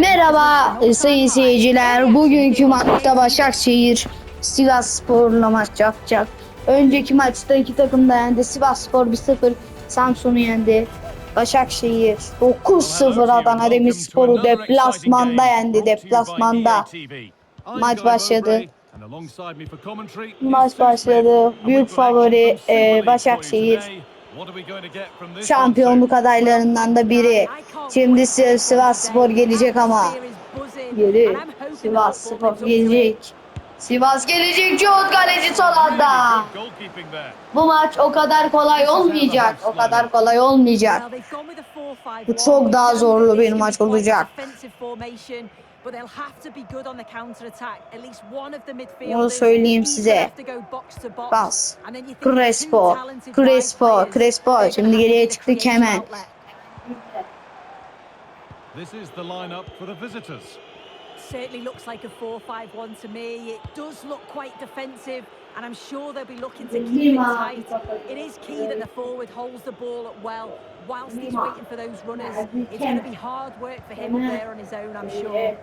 Merhaba e, sayın seyirciler. Bugünkü maçta Başakşehir Sivas Spor'la maç yapacak. Önceki maçta iki takım da yendi. Sivas Spor 1-0 Samsun'u yendi. Başakşehir 9-0 Adana Demirspor'u deplasmanda yendi. Deplasmanda. Maç başladı. Maç başladı. Büyük favori e, Başakşehir. Şampiyonluk adaylarından da biri. Şimdi Si- Sivas Spor gelecek ama. Geri. Sivas Spor gelecek. Sivas gelecek. Cihot kaleci son anda. Bu maç o kadar kolay olmayacak. O kadar kolay olmayacak. Bu çok daha zorlu bir maç olacak. Onu söyleyeyim size. Bas. Crespo. Crespo. Crespo. Şimdi geriye çıktı Kemen. This is the lineup for the visitors. Certainly looks like a 4-5-1 to me. It does look quite defensive, and I'm sure they'll be looking to keep it tight. It is key that the forward holds the ball up well whilst he's waiting for those runners. It's going to be hard work for him up there on his own, I'm sure.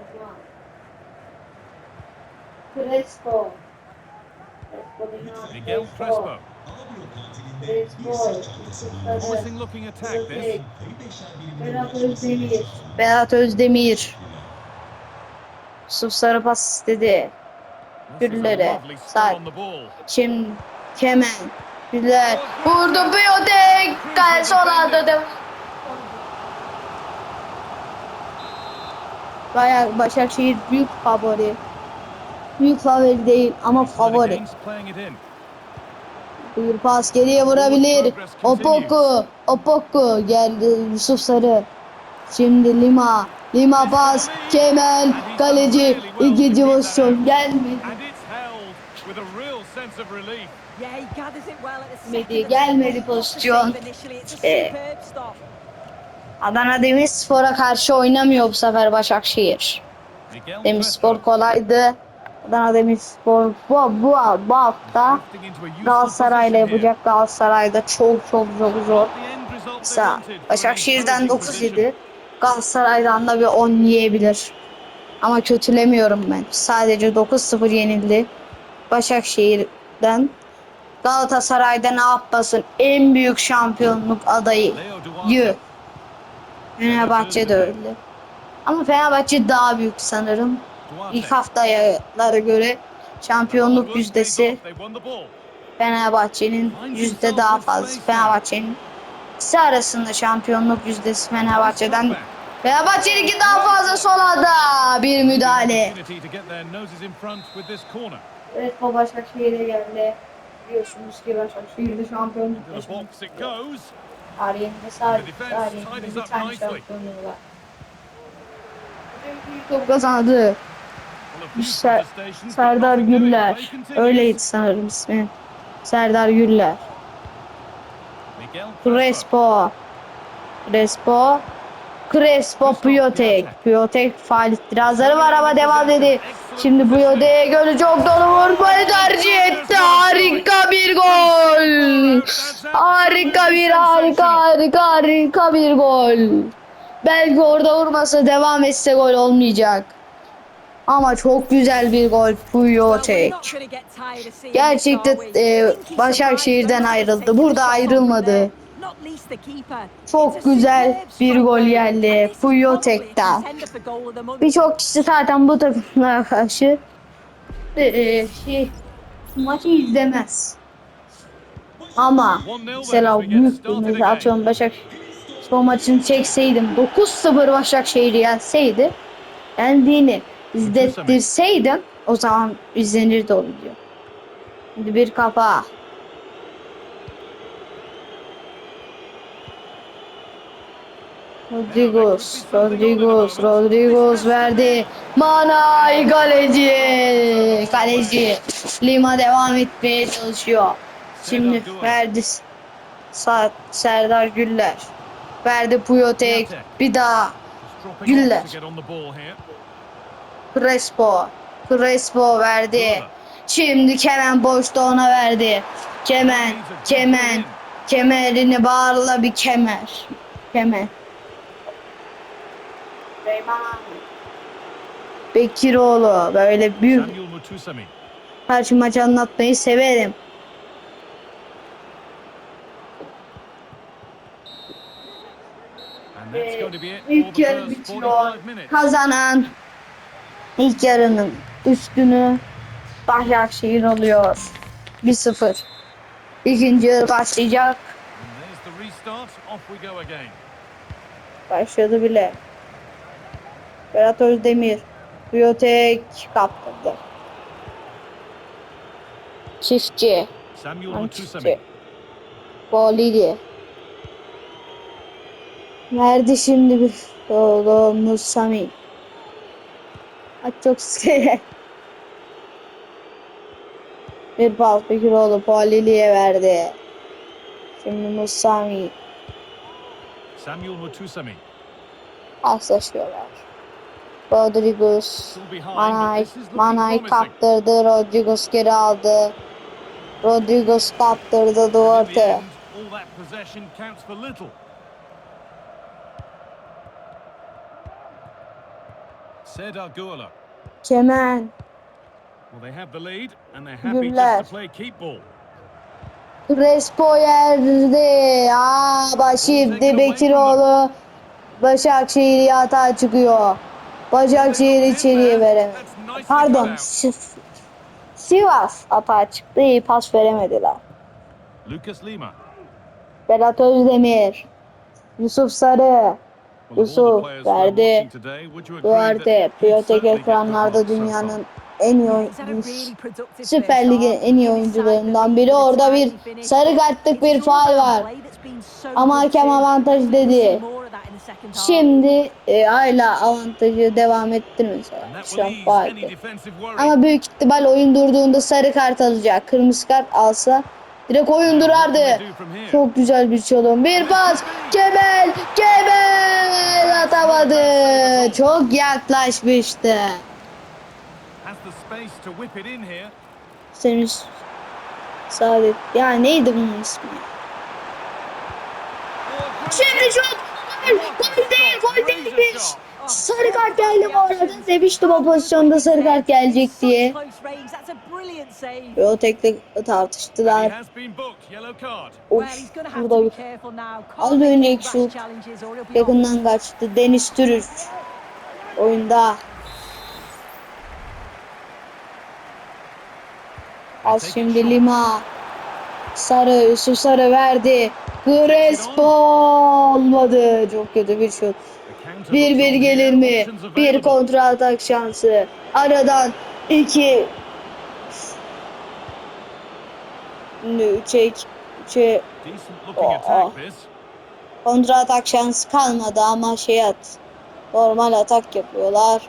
Crespo. Miguel Crespo. Promising looking attack this. Berat Özdemir. Berat Özdemir. Yusuf sarı pas istedi. Spin Sağ. Şimdi Kemen. Güller. Vurdu Biyotek. Kale son devam. Bayağı Başakşehir büyük favori. Büyük favori değil ama favori. Buyur pas geriye vurabilir. Opoku. Opoku geldi Yusuf Sarı. Şimdi Lima. Lima pas. Kemal. Kaleci. ikinci pozisyon. Gelmedi. Gelmedi. Gelmedi pozisyon. İşte. Adana Demirspor'a karşı oynamıyor bu sefer Başakşehir. Demirspor kolaydı. Adana Demirspor bu, bu, bu hafta Galatasaray'la yapacak. Galatasaray'da çok çok çok zor. Mesela Başakşehir'den 9 7 Galatasaray'dan da bir 10 yiyebilir. Ama kötülemiyorum ben. Sadece 9-0 yenildi. Başakşehir'den. Galatasaray'da ne yapmasın? En büyük şampiyonluk adayı. Yü. Fenerbahçe de öyle. Ama Fenerbahçe daha büyük sanırım. İlk haftalara göre şampiyonluk yüzdesi. Fenerbahçe'nin yüzde daha fazla. Fenerbahçe'nin ikisi arasında şampiyonluk yüzdesi Fenerbahçe'den. Fenerbahçe'ninki daha fazla son anda bir müdahale. Evet o Başakşehir'e geldi. Biliyorsunuz ki Başakşehir'de şampiyonluk goes. Tarihinde sadece tarihinde bir tane şampiyonluğu var. Top kazandı. Ser- Serdar. Güller. Öyleydi sanırım ismi. Serdar Güller. Crespo. Crespo. Crespo Piyotek. Piyotek faal itirazları var ama devam dedi. Şimdi Piyotek'e göre çok dolu vurmayı tercih etti. Harika bir gol. Harika bir harika harika harika bir gol. Belki orada vurmasa devam etse gol olmayacak. Ama çok güzel bir gol Piyotek. Gerçekten e, Başakşehir'den ayrıldı. Burada ayrılmadı. Çok güzel bir gol geldi Piyotek'ten. Birçok kişi zaten bu takımlara karşı e, e, şey, maçı izlemez. Ama mesela büyük bir mesela atıyorum Başak son maçını çekseydim 9-0 Başakşehir'i yenseydi yendiğini izlettirseydim o zaman izlenirdi o video. Şimdi bir kafa. Rodriguez, Rodriguez, Rodriguez verdi. Manay kaleci. Kaleci. Lima devam etmeye çalışıyor. Şimdi verdi. Sa Serdar Güller. Verdi Puyotek. Bir daha Güller. Crespo. Crespo verdi. Şimdi Kemen boşta ona verdi. Kemen, Kemen, kemerini bağırla bir kemer. Kemer. Bekiroğlu böyle büyük her şey maç anlatmayı severim. Be it İlk yarı bitiyor. 45 minutes. Kazanan ilk yarının üstünü Başakşehir oluyor. 1-0. İkinci yarı başlayacak. And there's Berat Özdemir. Biyotek kaptırdı. Çiftçi. Samuel çiftçi. Bolili. Verdi şimdi bir oğlu Musami. Ay çok sıkı. Bir bal Bekiroğlu Bolili'ye verdi. Şimdi Musami. Samuel Mutusami. Paslaşıyorlar. Rodriguez. Manay, Manay kaptırdı. Rodriguez geri aldı. Rodriguez kaptırdı Duarte. happy Güller. Crespo yerde. Aa, Başir'di Bekiroğlu. Başakşehir yatağa çıkıyor. Başakşehir içeriye veremedi. Pardon. Sivas atağa çıktı. iyi pas veremediler. Lucas Lima. Berat Özdemir. Yusuf Sarı. Yusuf verdi. Duarte. Piyotek ekranlarda dünyanın en iyi oyuncusu. Süper Lig'in en iyi oyuncularından biri. Orada bir sarı kartlık bir faal var. Ama hakem too. avantaj We see dedi. Şimdi e, hala avantajı devam that Şu an worry. Ama büyük ihtimal oyun durduğunda sarı kart alacak. Kırmızı kart alsa direkt oyun durardı. Çok güzel bir çalım. Bir pas. Kemel. Kemel atamadı. Çok yaklaşmıştı. Has the space to whip it in here. Semih Saadet. Ya neydi bunun ismi? Oh, Şimdi hit. Gol, değil, gol değilmiş. Sarı kart geldi bu arada. Demiştim o pozisyonda sarı kart gelecek diye. Such close range. That's a brilliant save. Ve o tekle tartıştılar. Of burada bir. Az önceki şut yakından kaçtı. Deniz Türüç oyunda. Al şimdi Lima. Sarı, Yusuf Sarı verdi. Crespo olmadı. Çok kötü bir şut. Bir bir gelir mi? Bir kontra atak şansı. Aradan iki. Aa. attack this. kontra atak şansı kalmadı ama şey at. Normal atak yapıyorlar.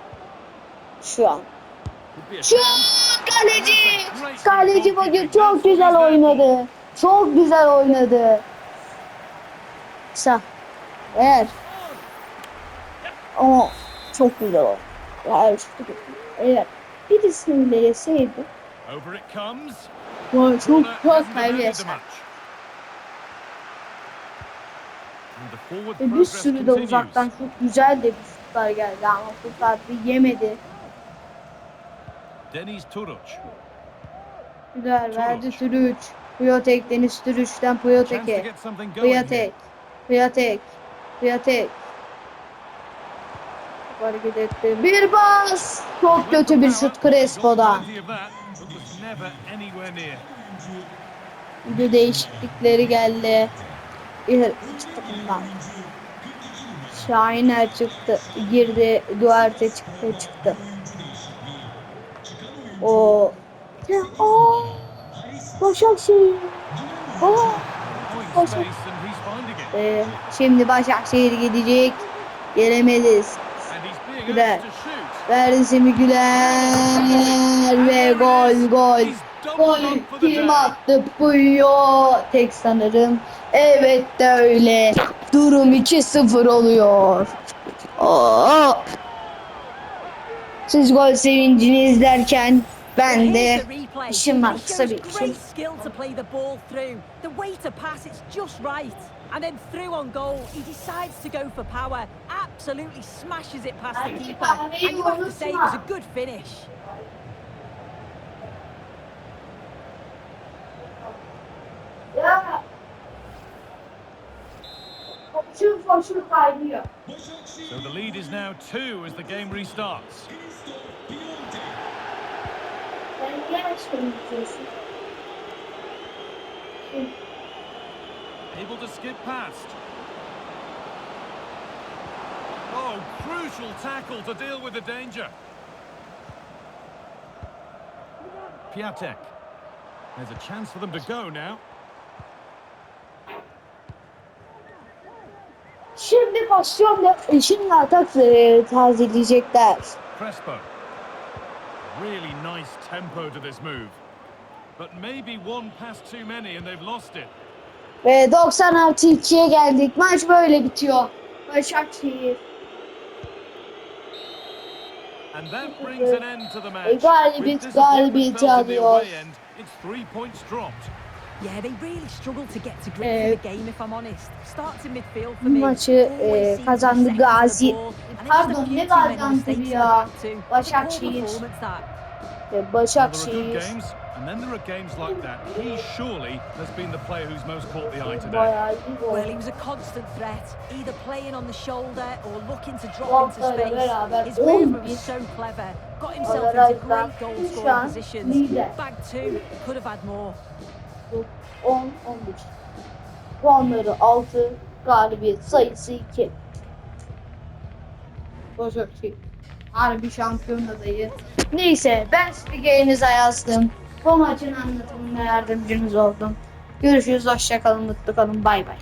Şu an. Şu kaleci. Kaleci bugün çok güzel oynadı. Çok güzel oynadı. Kısa. Eğer. Ama çok güzel oynadı. Eğer, eğer birisini bile yeseydi. Vay çok çok kaybı demanded yaşar. Ve bir sürü de uzaktan çok güzel de bir şutlar geldi ama bir yemedi. Deniz Turuc. Güzel verdi Türüç. Puyotek Deniz to Puyotek'e. get Piatek. Piatek. Hareket etti. Bir bas. Çok kötü bir şut Crespo'dan. Bir de değişiklikleri geldi. Bir takımdan. Şahiner çıktı. Girdi. Duarte çıktı. Çıktı. O. O. Başakşehir. O. Point Ee, şimdi Başakşehir gidecek. Gelemedi. And he's being Güler. Verdi Semih Güler ve gol gol. Gol kim attı? Puyo. Tek sanırım. Evet de öyle. Durum 2-0 oluyor. Oo. Siz gol sevincini izlerken ben de işim var kısa bir shows işim. great skill to play the ball through. The way to pass, it's just right. And then through on goal, he decides to go for power. absolutely smashes it past the keeper. kahveyi And you have to say it was a good finish. Ya. Foşur foşur. So the lead is now two as the game restarts. Able to skip past. Oh, crucial tackle to deal with the danger. Piatek. There's a chance for them to go now. Şimdi pozisyonda şimdi atak tazeleyecekler. Crespo. Really nice tempo to this move. But maybe one pass too many and they've lost it. Ve 96 2'ye geldik. Maç böyle bitiyor. Başakşehir. And that brings an end to the match. E, galibiyet, galibiyeti alıyor. Yeah, they really struggled to get to grips Ee, with the game, if I'm honest. Starts in midfield for me. maçı, e, to kazandı to Gazi. Pardon, ne the ya? Başakşehir. good Başakşehir and then there are games like that. He surely has been the player who's most caught the eye today. bayağı iyi gol. Well, he was a constant threat, either playing on the shoulder or looking to drop into space. His movement 11. was so clever, got himself into great goal-scoring positions. lider. Bag two, could have had more. 10 11. Puanları 6, galibiyet sayısı 2. Başakşehir. Harbi şampiyon adayı. Neyse ben spikerinize yazdım. Bu maçın anlatımına yardımcınız oldum. Görüşürüz, hoşçakalın, mutlu kalın, bay bay.